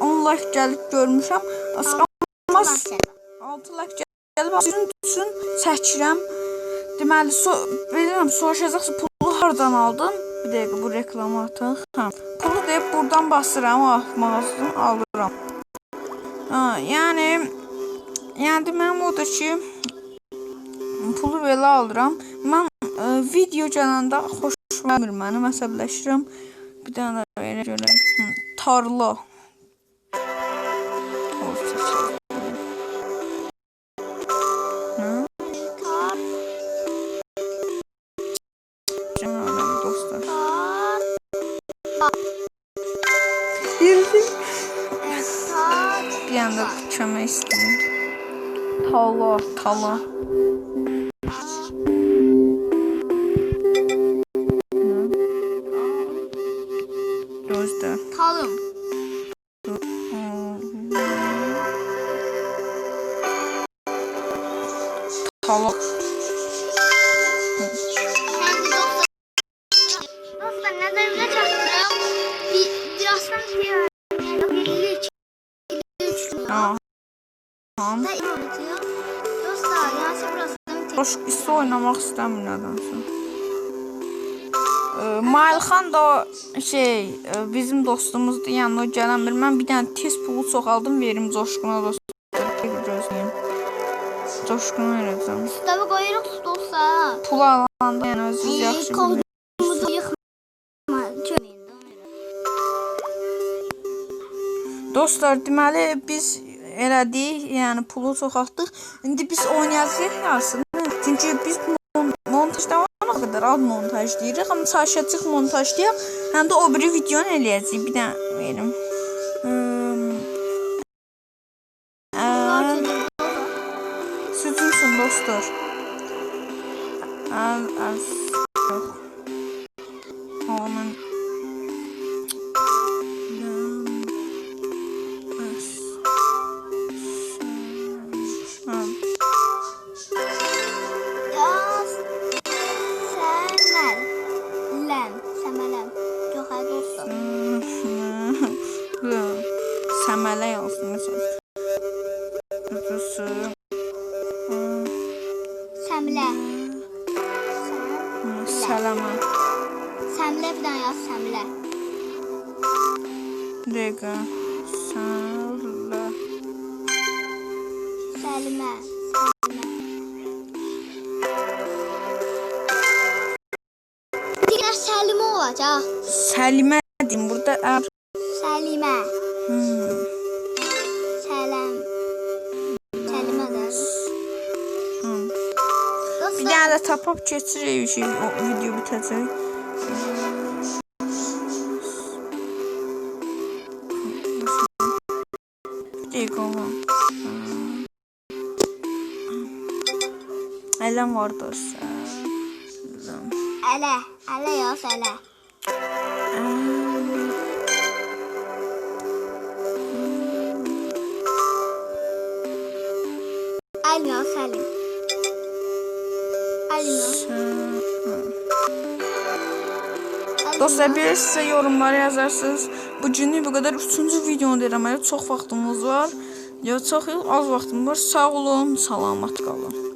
10 like gəlib görmüşəm. Amma 6 like gəlib sizin üçün çəkirəm. Deməli, so bilirəm, soruşacaqsınız pulu hardan aldın? Bir dəqiqə bu reklamı ataq. Hə. Pulu deyib buradan basıram, ah, mağazadan alıram. Ha, yəni yəni deməlim odur ki, pulu belə alıram. Mən video gələndə xoşuma gəlmir mənim, əsəbləşirəm. Bir dənə də elə görək. Tarla. Bir anda kömək istəyirəm. Tala, tala. Ha. Tamam. Boş hissi oynamaq istəmir nədənsə. Ee, da şey e, bizim dostumuzdur. Yəni o gələn bir mən bir dənə tez pulu çoxaldım verim Coşquna. Gözləyim. Tabii koyuyoruz dostlar. Pul alanda yəni özünüz yaxşı bilirsiniz. Kolumuzu yıkma. Çömeyin. Dostlar, deməli biz elədik, yəni pulu çoxaltdıq. İndi biz oynayacağıq yarısını. Çünki biz mon montajdan qədər az montajlayırıq, amma çalışacağıq montajlayaq. Həm də o biri videonu eləyəcəyik. Bir dənə verim. Semelem. Yok hayır dostlar. Səmələ yazsın məsələn. Kutusu. Semle. Sələmə. Semle bir tane yaz semle. Dəqiqə. Sələ. Selime. Diğer Selime olacak. Səlimə deyim burada ər. Selime. Hmm. Bir də tapıb keçirik şey, o video dəqiqə oğlum. Ələm var dostlar. Ele. Ele yaz ele. El yaz Selim. Dostlar bir sizə yorumlara yazarsınız. Bu günlük bu qədər 3-cü videonu deyirəm. Çox vaxtımız var. Ya çox az vaxtım var. Sağ olun, salamat qalın.